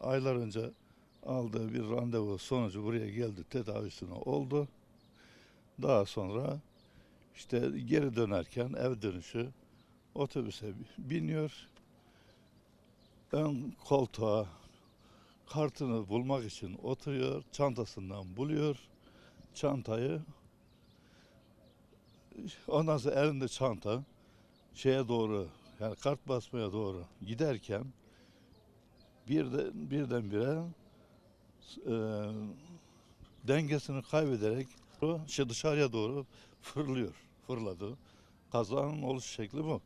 aylar önce aldığı bir randevu sonucu buraya geldi tedavisine oldu. Daha sonra işte geri dönerken ev dönüşü otobüse biniyor. Ön koltuğa kartını bulmak için oturuyor. Çantasından buluyor. Çantayı ondan sonra elinde çanta şeye doğru yani kart basmaya doğru giderken bir de birdenbire e, dengesini kaybederek şey dışarıya doğru fırlıyor. Fırladı. Kazanın oluş şekli bu.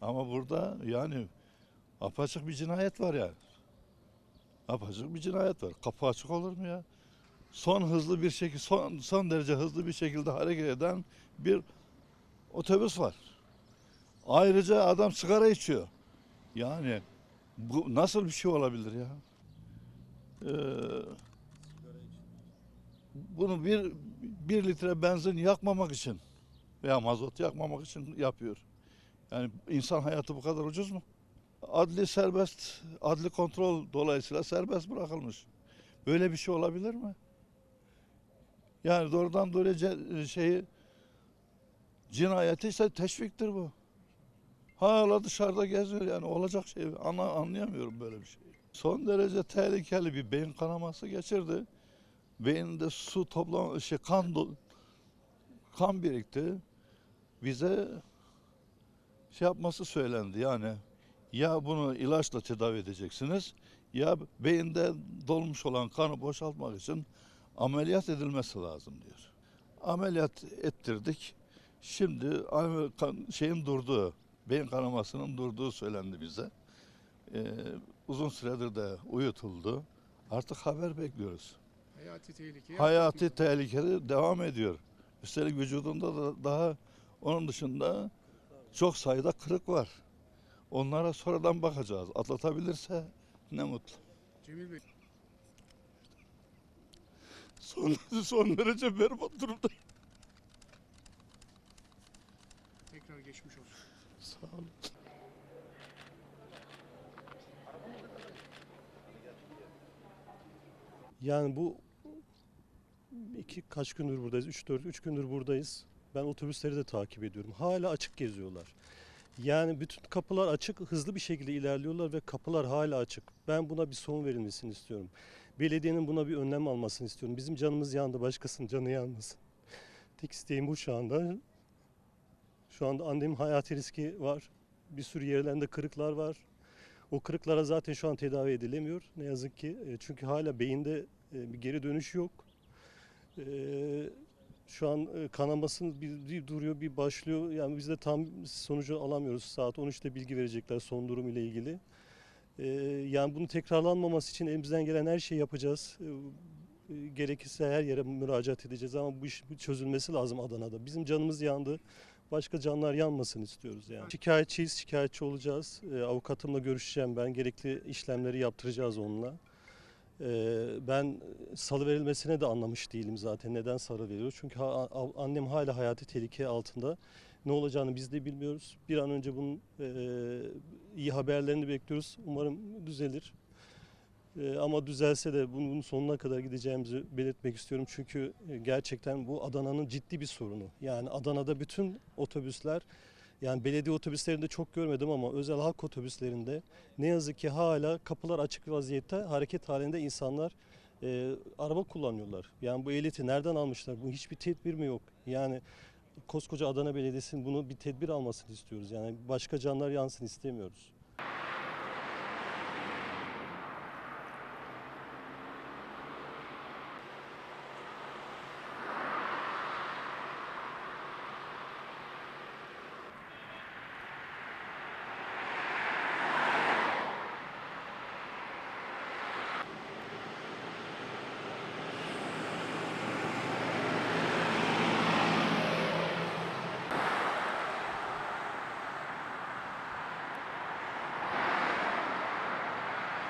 Ama burada yani apaçık bir cinayet var yani. Apaçık bir cinayet var. Kapı açık olur mu ya? Son hızlı bir şekilde son, son derece hızlı bir şekilde hareket eden bir otobüs var. Ayrıca adam sigara içiyor. Yani bu nasıl bir şey olabilir ya? Ee, bunu bir, bir litre benzin yakmamak için veya mazot yakmamak için yapıyor. Yani insan hayatı bu kadar ucuz mu? Adli serbest, adli kontrol dolayısıyla serbest bırakılmış. Böyle bir şey olabilir mi? Yani doğrudan doğruya ce- şeyi cinayeti ise teşviktir bu. Hala dışarıda geziyor yani olacak şey ana anlayamıyorum böyle bir şey. Son derece tehlikeli bir beyin kanaması geçirdi. Beyninde su toplam şey kan kan birikti. Bize şey yapması söylendi yani ya bunu ilaçla tedavi edeceksiniz ya beyinde dolmuş olan kanı boşaltmak için ameliyat edilmesi lazım diyor. Ameliyat ettirdik. Şimdi şeyin durduğu, beyin kanamasının durduğu söylendi bize. Ee, uzun süredir de uyutuldu. Artık haber bekliyoruz. Hayati tehlike. Hayati tehlikeli devam ediyor. Üstelik vücudunda da daha onun dışında çok sayıda kırık var. Onlara sonradan bakacağız. Atlatabilirse ne mutlu. Cemil Bey. Son, son derece berbat durumda. Tekrar geçmiş olsun. Sağ olun. Yani bu iki kaç gündür buradayız? 3 4 3 gündür buradayız. Ben otobüsleri de takip ediyorum. Hala açık geziyorlar. Yani bütün kapılar açık, hızlı bir şekilde ilerliyorlar ve kapılar hala açık. Ben buna bir son verilmesini istiyorum. Belediyenin buna bir önlem almasını istiyorum. Bizim canımız yandı, başkasının canı yanmasın. Tek isteğim bu şu anda. Şu anda annemin hayati riski var. Bir sürü yerlerinde kırıklar var. O kırıklara zaten şu an tedavi edilemiyor ne yazık ki. E, Çünkü hala beyinde e, bir geri dönüş yok. E, Şu an kanamasının bir, bir duruyor bir başlıyor. Yani biz de tam sonucu alamıyoruz. Saat 13'te bilgi verecekler son durum ile ilgili. Yani bunun tekrarlanmaması için elimizden gelen her şeyi yapacağız. Gerekirse her yere müracaat edeceğiz ama bu iş çözülmesi lazım Adana'da. Bizim canımız yandı. Başka canlar yanmasın istiyoruz yani. Şikayetçiyiz, şikayetçi olacağız. Ee, avukatımla görüşeceğim ben. Gerekli işlemleri yaptıracağız onunla. Ee, ben salı verilmesine de anlamış değilim zaten. Neden salı veriyor? Çünkü ha- annem hala hayati tehlike altında. Ne olacağını biz de bilmiyoruz. Bir an önce bunun e, iyi haberlerini bekliyoruz. Umarım düzelir. Ee, ama düzelse de bunun sonuna kadar gideceğimizi belirtmek istiyorum. Çünkü e, gerçekten bu Adana'nın ciddi bir sorunu. Yani Adana'da bütün otobüsler yani belediye otobüslerinde çok görmedim ama özel halk otobüslerinde ne yazık ki hala kapılar açık vaziyette hareket halinde insanlar e, araba kullanıyorlar. Yani bu ehliyeti nereden almışlar? Bu hiçbir tedbir mi yok? Yani koskoca Adana Belediyesi'nin bunu bir tedbir almasını istiyoruz. Yani başka canlar yansın istemiyoruz.